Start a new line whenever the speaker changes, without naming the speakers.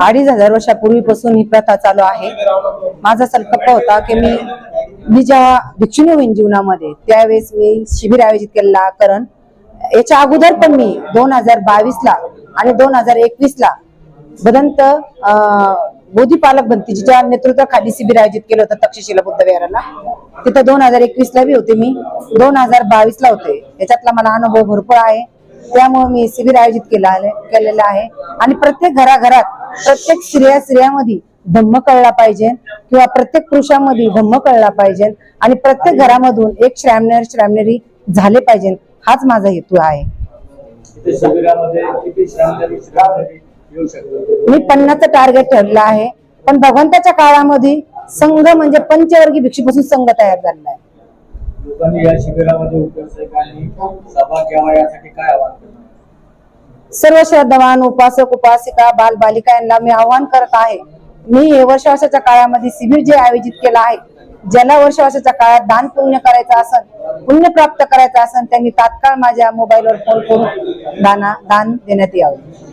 अडीच हजार वर्षापूर्वीपासून ही प्रथा चालू आहे. माझा संकल्प होता की मी मी जेव्हा भिक्षुणी होईन जीवनामध्ये त्यावेळेस मी शिबिर आयोजित केलेला कारण. याच्या अगोदर पण मी दोन हजार बावीस ला आणि दोन हजार एकवीस ला बदंत बोधी पालक भंतीजीच्या नेतृत्वाखाली शिबिर आयोजित केलं होतं तक्षशिला बुद्ध विहाराला. तिथं दोन हजार एकवीस ला बी होते मी. दोन हजार बावीस ला होते. याच्यातला मला अनुभव भरपूर आहे. त्यामुळे मी शिबिर आयोजित केला केलेलं आहे. आणि प्रत्येक घराघरात प्रत्येक स्त्रिया स्त्रियामध्ये धम्म कळला पाहिजे किंवा प्रत्येक पुरुषामध्ये धम्म कळला पाहिजे आणि प्रत्येक घरामधून एक श्रामनेर श्रामनेरी झाले पाहिजे हाच माझा हेतू आहे. मी पन्नासचं टार्गेट ठरलं आहे. पण भगवंताच्या काळामध्ये संघ म्हणजे पंचवर्गीय भिक्षूपासून संघ तयार झालेला आहे.
लोकांनी या शिबिरामध्ये उपस्थितांनी सभा घ्यावा यासाठी काय आवाहन करणार?
सर्व श्रद्धावान उपासक उपासिका बाल बालिका यांना मी आव्हान करत आहे. मी हे वर्षाच्या काळामध्ये शिबिर जे आयोजित केलं आहे ज्याला वर्षाच्या काळात दान पुण्य करायचं असेल पुण्य प्राप्त करायचं असेल त्यांनी तात्काळ माझ्या मोबाईलवर फोन करून दाना दान देण्यात यावे.